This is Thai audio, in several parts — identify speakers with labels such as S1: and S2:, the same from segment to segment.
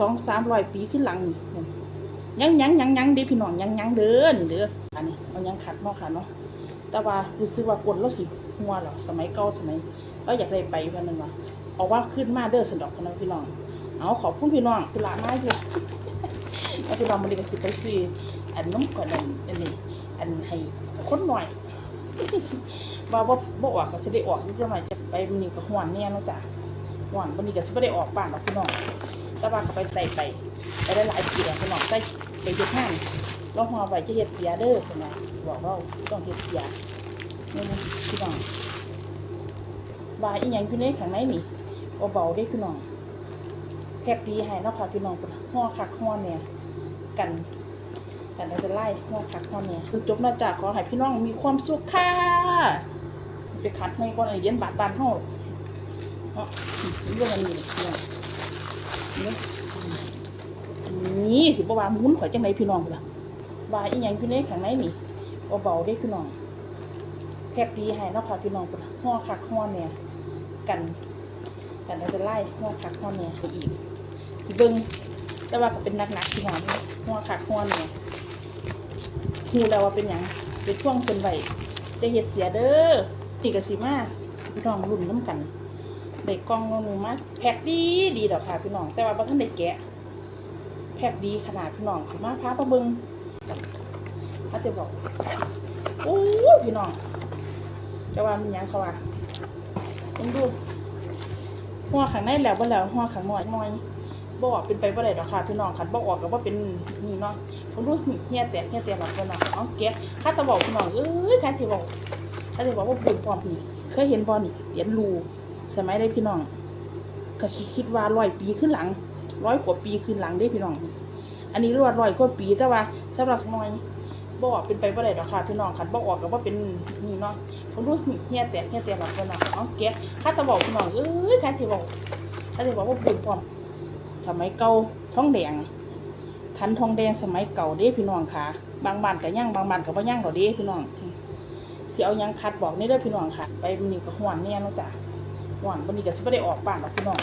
S1: สองสามร้อยปีขึ้นหลังนี่ยังยังยังยังเด้พี่น้องยังยังเด้อนี่เด้ออันนี้มันยังขัดเนาะค่ะเนาะแต่ว่ารู้สึกว่ากลเราสิหัวหรอสมัยเก่าสมัยเราอยากได้ไปพอนนั่นว่าเอาว่าขึ้นมาเด้อสนดอกพนันพี่น้องเอาขอบคุณพี่น้องตุลามาอยู่แล้วพี่น้องมันดีกับสิไปซื้ออันน้ำก่อนอันอันนี้อันให้คนหน่อยว่าบ่บ่ออกก็จะได้ออกนิดหน่อยจะไปมันนี่ก็หวนเนี่ยเนาะจ้ะหวนมันนี่ก็สิบ่ได้ออกบ้านหรอกพี่น้อง แต่ว่าก็ไปใส่ไปไปได้หลายปีแล้วพี่น้องใส่ไปเฮ็ดงานเราหัวไว้จะเฮ็ดเสียเด้อพี่น้องบอกเราต้องเฮ็ดเสียนี่นะพี่น้องว่าอีหยังอยู่ในข้างในนี่เบาๆเด้พี่น้องแพ็กดีให้เนาะค่ะพี่น้องห่อคักห่อเนี่ยกันกันเราจะไล่ห่อคักห่อเนี่ยคือจบนะจ๊ะขอให้พี่น้องมีความสุขค่ะไปคัดไม่ก่อนไอเย็นบาดบานเฮาเนาะเรื่องอันนี้ พี่น้องนี่นี่สิบ่ว่ามุนข่อยจังไดพี่น้องคนล่ะว่าอีหยังอยู่ในข้างในนี่เบาๆเด้พี่น้องแพ็กดีให้นาะค่ะพี่น้องคนล่ะห่อคักห่อเนี่ยกันกันเราจะไล่ห่อคักห่อเนี่ยไปอีกสิเบิ่งแต่ว่าก็เป็นหนักพี่น้องห่อคักห่อเนี่ยฮู้แล้วว่าเป็นหยังเป็นช่วงเป็นไว้จะเฮ็ดเสียเด้อนี่ก็สิมาพี่น้องรุ่นน้ำกัน ได้กล่องหนูมาแพ็คดีดีดอกค่ะพี่น้อง แต่ว่าบ่ทันได้แกะ แพ็คดีขนาดพี่น้องคือมาพาปะเบิงถ้าจะบอกโอ้ยพี่น้องจะว่ามันยังเขาว่าต้องดูหัวข้างในแล้วบ่แล้วหัวข้างนอกน้อยบ่ออกเป็นไปบ่ได้ดอกค่ะพี่น้องคันบ่ออกก็บ่เป็นนี่เนาะต้องดูเฮียแตกเฮียแตกหลังพี่น้องเอาแกะข้าตะบอกพี่น้องเอ้ยข้าสิบอกข้าสิบอกว่าบุญพร้อมนี่เคยเห็นบ่นี่เหรียญรู สมัยได้พี่น้องก็คิดว่าร้อยปีขึ้นหลังร้อยกว่าปีขึ้นหลังได้พี่น้อง อันนี้รวดร้อยกว่าปีแต่ว่าสำหรับน้อยบออกเป็นไปบ่ได้ดอกค่ะพี่น้องคันบ่ออกก็ว่าเป็นนี่เนาะผมรู้เฮียแตกเฮียแตกหลังพี่น้องเอาแกะข้าตะบอกพี่น้องเอ้ยข้าสิบอกข้าสิบอกว่าบุญพร้อมสมัยเก่าท้องแดงคันทองแดงสมัยเก่าเด้พี่น้องค่ะ บางบ้านก็ย่างบางบ้านก็บ่ย่างดอกเด้พี่น้องเสิเอายังคัดบอกนี่เด้อพี่น้องค่ะ ไปมันนี่ก็หวนเนี่ยนาะจ้ะ หวานวันนี้ก็สิบ่ได้ออกบ้านหรอกพี่น้อง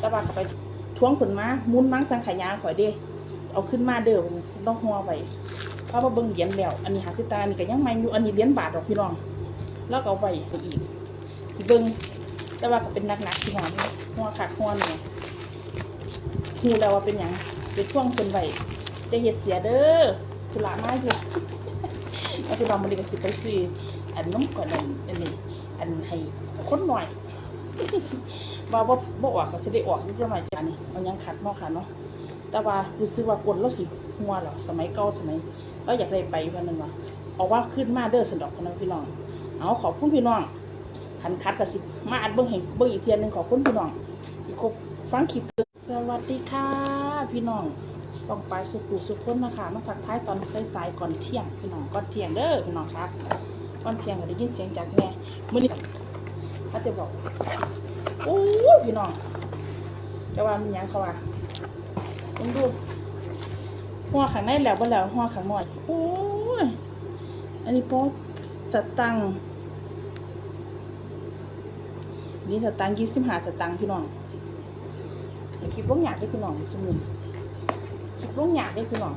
S1: แต่ว่าก็ไปทวงผลมามุนมั้งสังขยาข่อยเด้เอาขึ้นมาเด้อผมสิต้องหัวไว้เพราะว่าเบิ่งเหรียญแล้ว อันนี้หาสิตาอันนี้ก็ยังใหม่อยู่อันนี้เหรียญบาทดอกพี่น้อง แล้วก็เอาไปอีกสิเบิ่งแต่ว่าก็เป็นหนักๆพี่น้องหัวขาดหัวเนี่ยฮู้แล้วว่าเป็นหยังเป็นช่วงเป็นไว้จะเฮ็ดเสียเด้อธุระมาอยู่แล้วพี่น้องมันนี้ก็สิไปซื้ออันน้ำก่อนอันอันนี้อันให้คนหน่อย ว่าบ่บ่ออกก็จะได้ออกนิดหน่อยจ้ะนี่มันยังขัดเนาะค่ะเนาะแต่ว่ารู้สึกว่ากลเราสิหัวหรอสมัยเก่าสมัยเราอยากได้ไปเพื่นนั่นว่าเอาว่าขึ้นมาเด้อสนดอกพนันพี่น้องเอาขอบคุณพี่น้องขันคัดก็สิมาอัดเบิ่งให้เบิ่งอีกเทียนหนึงขอบคุณพี่น้องที่ครบฟังคลิปสวัสดีค่ะ พี่น้องต้องไปสุขุสุขคนนะคะมาทักทายตอนสายๆก่อนเที่ยงพี่น้องก่อนเที่ยงเด้อพี่น้องครับก่อนเที่ยงก็ได้ยินเสียงจากแม่มื้อนี้ เขาจะบอกโอ้ยพี่น้องจะว่ามันยังเขาว่าต้องดูหัวข้างในแล้วบ่แล้วหัวข้างนอกโอ้ยอันนี้โป๊สตังนี่สตังยี่สิบห้าสตังพี่น้องอย่าคิดว่าอยากได้พี่น้องสมุนคิดว่าอยากได้พี่น้อง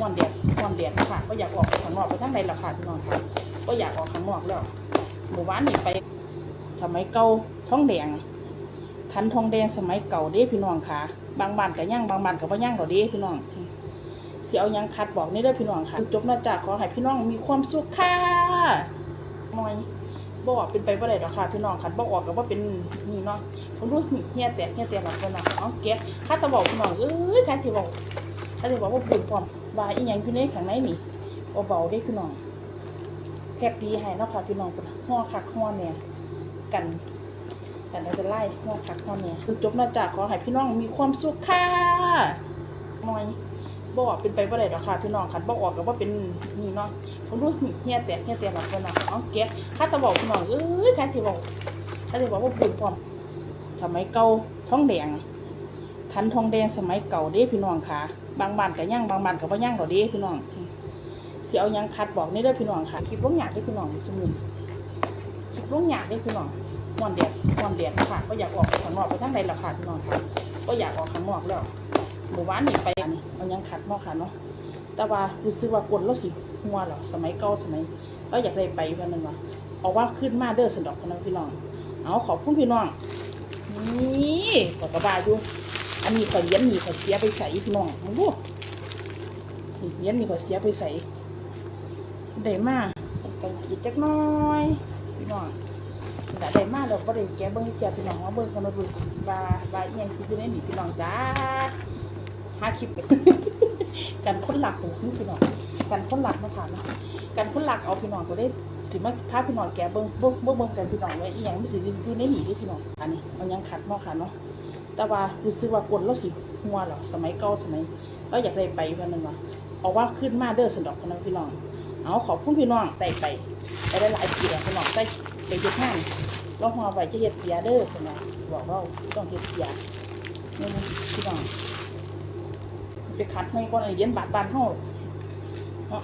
S1: มอนเดียดมอนเดียดค่ะก็อยากออกข้างนอกไปทั้งใดราคาพี่น้องค่ะก็อยากออกข้างนอกแล้วหมู่บ้านนี่ไป สมัยเก่าท้องแดงคันทองแดงสมัยเก่าเด้พี่น้องค่ะ บางบ้านก็ย่างบางบ้านก็บ่ย่างดอกเด้พี่น้องเสิเอายังคัดบอกนี่เด้อพี่น้องค่ะจบนะจ๊ะขอให้พี่น้องมีความสุขค่ะน่อยบอกเป็นไปบ่าได้ดอกค่ะพี่น้องคันบ่ออกก็ว่าเป็นนี่เนาะผมรู้เฮียแตกเฮียแตกหลังพี่น้องเอาแกะข้าตะบอกพี่น้องเอ้ยข้าสิบอกข้าสิบอกว่าบุญพร้อมว่าอีหยังอยู่ในข้างในนี่เบาๆเด้พี่น้องแพ็กดีให้เนาะค่ะพี่น้องพุ่นน่ะห่อคักห่อเนี่ย กันกันเราจะไล่หัวคักหัวเนี่ยคือจบนะจ๊ะขอให้พี่น้องมีความสุขค่ะน่อยบอกเป็นไปบ่าได้ดอกค่ะพี่น้องคันบ่ออกก็ว่าเป็นนี่เนาะผมรู้เฮียแตกเฮียแตกหลังพี่น้องเอาแกะข้าตะบอกพี่น้องเอ้ยข้าสิบอกข้าสิบอกว่าบุญพร้อมสมัยเก่าท้องแดงคันทองแดงสมัยเก่าเด้พี่น้องค่ะ บางบ้านก็ย่างบางบ้านก็บ่ย่างดอเด้พี่น้องเสิเอายังคัดบอกนี่เด้อพี่น้องค่ะคิดว่าอยากได้พี่น้องสมุนลุงอยากได้พี่น้อง มอนเดียดมอนเดียดค่ะก็อยากออกข้างนอกไปทั้งใดราคาพี่น้องค่ะก็อยากออกข้างนอกแล้วหมู่บ้านนี่ไปนี่มันยังขัดเนาะค่ะเนาะแต่ว่ารู้สึกว่ากลเราสิหัวเหรอสมัยเก่าสมัยเราอยากได้ไปเพื่อนนั่นว่าเอาว่าขึ้นมาเด้อสนดอกพนันพี่น้องเอาขอบคุณพี่น้องนี่ขอกระบาอยู่อันนี้ขอเลี้ยนนี่ขอเสียไปใส่พี่น้องมึงดูเลี้ยนนี่ขอเสียไปใส่ได้มาไก่กีดจักหน้อยพี่น้อง แต่ได้มาเราก็ได้แกะเบิ้งแกะพี่น้องว่าเบิ้งกันมาดูบาบาอีหยังสิอยู่ในนี่พี่น้องจ้าหาคลิปกันคนหลักของพี่น้องกันคนหลักมาถามเนาะกันคนหลักเอาพี่น้องก็ได้ถือมาพาพี่น้องแกะเบิ้งเบิ้งเบิ้งเบิ้งกันพี่น้องไว้อีหยังไม่สิอยู่ในนี่เด้พี่น้องอันนี้มันยังขัดเนาะค่ะเนาะแต่ว่ารู้สึกว่ากลเราสิหัวหรอสมัยเก่าสมัยเราอยากได้ไปเพื่อนนั่นว่าเอาว่าขึ้นมาเด้อสนดอกพนันพี่น้องเอาขอบคุณพี่น้องได้ไปไปได้หลายปีแล้วพี่น้องได้ ไปเฮ็ดงานเราหัวไว้จะเฮ็ดเสียเด้อพี่น้องบอกเราต้องเฮ็ดเสียนี่นะพี่น้องไปคัดไม่ก่อนไอ้เย็นบาทบานเฮาเนาะ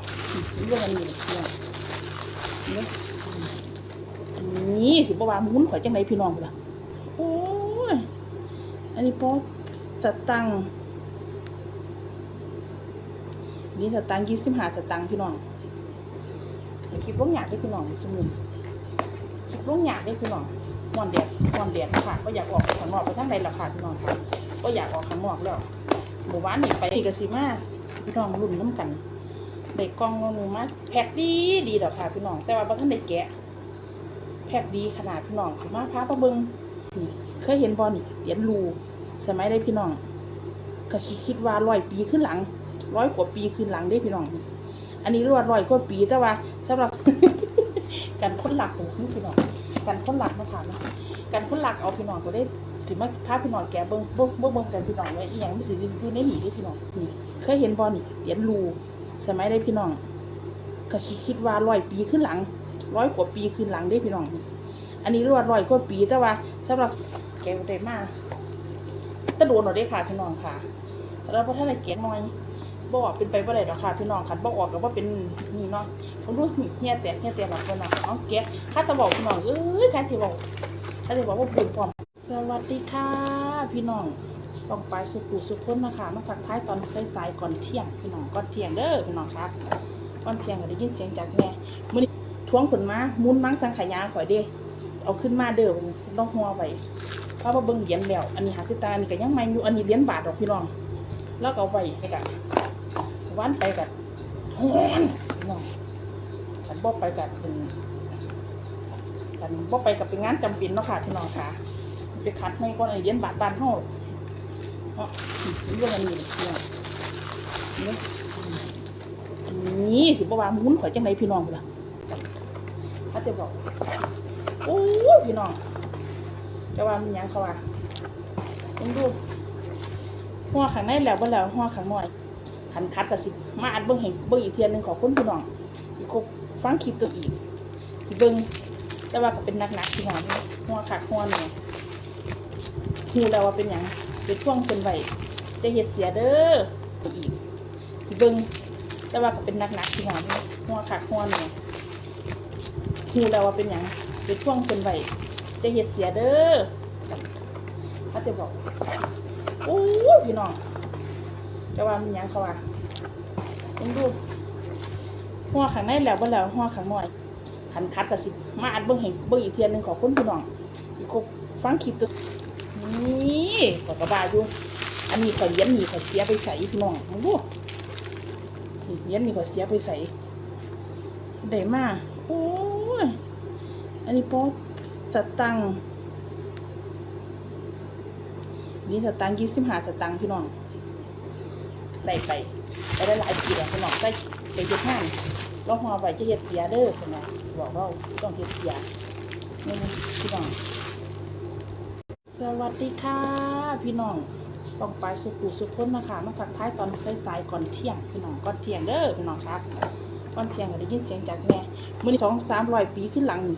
S1: เรื่องอันนี้พี่น้องนี่นี่สิบ่ว่าหมุนข่อยจังไดพี่น้องพุ่นล่ะโอ้ยอันนี้พอสตังค์นี่สตังค์ยี่สิบห้าสตังค์พี่น้องเดี๋ยวคลิปลงหยาดได้พี่น้องสมุนค ลิปลงหยาดได้พี่น้องมอนแดดมอนแดดค่ะก็อยากออกข้างนอกไปทั้งใดราคาพี่น้องค่ะก็อยากออกข้างนอกแล้วหมู่บ้านนี่ไปกสิมาพี่น้องรุ่นน้ำกันได้กล้องหนูมาแพ็คดีดีดอกค่ะพี่น้อง แต่ว่าบางท่านได้แกะแพ็คดีขนาดพี่น้องคือมาพาประเบิงเคยเห็นบอลเหรียญรูสมัยได้พี่น้องก็คิดว่าร้อยปีขึ้นหลังร้อยกว่าปีขึ้นหลังได้พี่น้อง อันนี้รวดร้อยกว่าปีแต่ว่าสำหรับ การค้นหลักของพี่น้องการค้นหลักมาถามนะการค้นหลักเอาพี่น้องก็ได้ถือมาพาพี่น้องแกเบิ้งเบิ้งเบิ้งเบิ้งกันพี่น้องไว้อีหยังไม่สิอยู่ในหนีได้พี่น้องนี่เคยเห็นบอลนี่เหรียญรูสมัยได้พี่น้องก็คิดว่าร้อยปีขึ้นหลังร้อยกว่าปีขึ้นหลังได้พี่น้อง อันนี้รวดร้อยกว่าปีแต่ว่าสำหรับแกได้มากตะโดนเราได้ค่ะพี่น้องค่ะแล้วพอท่านได้เก็บน่อย บอกเป็นไปบ่ได้ดอกค่ะพี่น้องคันบอกออกก็ว่าเป็นนี่เนาะผมรู้เฮียแตกเฮียแตกหลักคนน่ะเอาแกะข้าตะบอกพี่น้องเอ้ยข้าที่บอกข้าที่บอกว่าบุญพร้อมสวัสดีค่ะ พี่น้องต้องไปสุขุสุขคนนะคะมาทักทายตอนสายๆก่อนเที่ยงพี่น้องก่อนเที่ยงเด้อพี่น้องครับก่อนเที่ยงก็ได้ยินเสียงจากแม่มื้อนี้ทวงผลมามุนมังสังขยาข่อยเด้เอาขึ้นมาเด้อมันสิต้องหัวไว้เพราะว่าเบิ่งเหรียญแล้ว อันนี้หาสิตาอันนี้ก็ยังไม่อยู่อันนี้เหรียญบาทดอกพี่น้องแล้วก็เอาไว้ให้กัน วันไปกันฮ้อนพี่น้องขันบ่ไปกันเป็นกันบ่ไปกับเป็นงานจำเป็นเนาะค่ะพี่น้องค่ะไปคัดไม่ก่อนไอ้เหรียญบาทบานเฮาเนาะเรื่องอันนี้พี่น้องนี่นี่สิบ่ว่ามุ้นข่อยจังไดพี่น้องพุ่นล่ะถ้าจะบอกโอ้ยพี่น้องจะว่ามันหยังเขาว่าลองดูหัวข้างในแล้วบ่แล้วหัวข้างนอก ขันคัดก็สิ มาอัดเบิ่งให้เบิ่งอีกเทียนหนึ่งขอคุณพี่น้องอีกครบฟังคลิปตัวอีกสิเบิ่งแต่ว่าก็เป็นนักหนักๆพี่น้องหัวขาดหัวเนี่ยฮู้แล้วว่าเป็นหยังเป็นช่วงเป็นไว้จะเฮ็ดเสียเด้ออีกสิเบิ่งแต่ว่าก็เป็นนักหนักๆพี่น้องหัวขาดหัวเนี่ยฮู้แล้วว่าเป็นหยังเป็นช่วงเป็นไหวจะเห็ดเสียเด้อเขาจะบอกโอ้ยพี่น้องจะว่ามันยังเขาว่า ลองดูหัวข้างในแล้วบ่แล้วหัวข้างนอกขันคัดก็สิ มาอัดเบิ่งให้เบิ่งอีกเทียนหนึ่งขอบคุณพี่น้องอีกครบฟังคลิปตัวนี่ขอกระบาอยู่อันนี้ขอเลี้นนี่ขอเสียไปใส่พี่น้องลองดูนี่เลี้นนี่ขอเสียไปใส่ได้มาโอ้ยอันนี้พอสตังนี่สตังยี่สิบห้าสตังพี่น้องได้ไป ไปได้หลายปีแล้วพี่น้องได้ไปเฮ็ดงานเราหัวไว้จะเฮ็ดเสียเด้อพี่น้องบอกเราต้องเฮ็ดเสียนี่พี่น้อง สวัสดีค่ะ พี่น้องต้องไปสุขุสุขคนนะคะมาทักทายตอนสายๆก่อนเที่ยงพี่น้องก่อนเที่ยงเด้อพี่น้องครับก่อนเที่ยงก็ได้ยินเสียงจากแม่มือสองสามร้อยปีขึ้นหลังนี่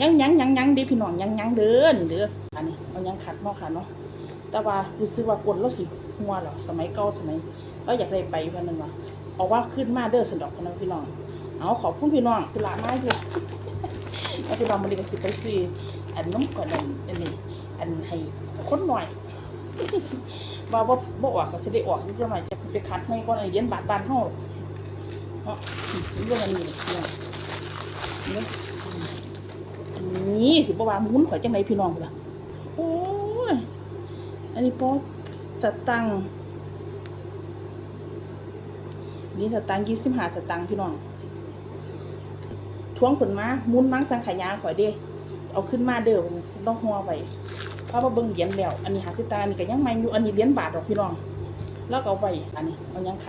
S1: ยังยังยังยังเด้พี่น้องยังยังเด้อนี่เด้ออันนี้มันยังขัดเนาะค่ะเนาะแต่ว่ารู้สึกว่ากลเราสิ หัวเหรอสมัยเก่าสมัยเราอยากได้ไปเพื่อนนั่นว่าเอาว่าขึ้นมาเด้อสนดอกพนันพี่น้อง เอาขอบคุณพี่น้องตุลามาเลยแล้วพี่น้องมันดีก็สิไปซื้ออันน้ำก่อนอันอันนี้อันให้คนหน่อยว่าบ่าบ่ออกก็สิได้ออกนิดหน่อยจะไปคัดให้ก่อนไอเหรียญบาทบานเฮาเนาะเรื่องอันนี้พี่น้องนี่นี่สิบ่ว่ามุ้นข่อยจังไดพี่น้องพุ่นล่ะโอ้ยอันนี้พอ สตังค์นี่สตังค์25สตังค์พี่น้องทวงผลมามุนมังสังขยาข่อยเด้เอาขึ้นมาเด้อผมสิต้องหัวไปเพราะว่าเบิ้งเหรียญแล้ว อันนี้หาสิตางค์อันนี้ก็ยังไม่อยู่อันนี้เหรียญบาทดอกพี่น้อง แล้วก็เอาไปอันนี้เอายัง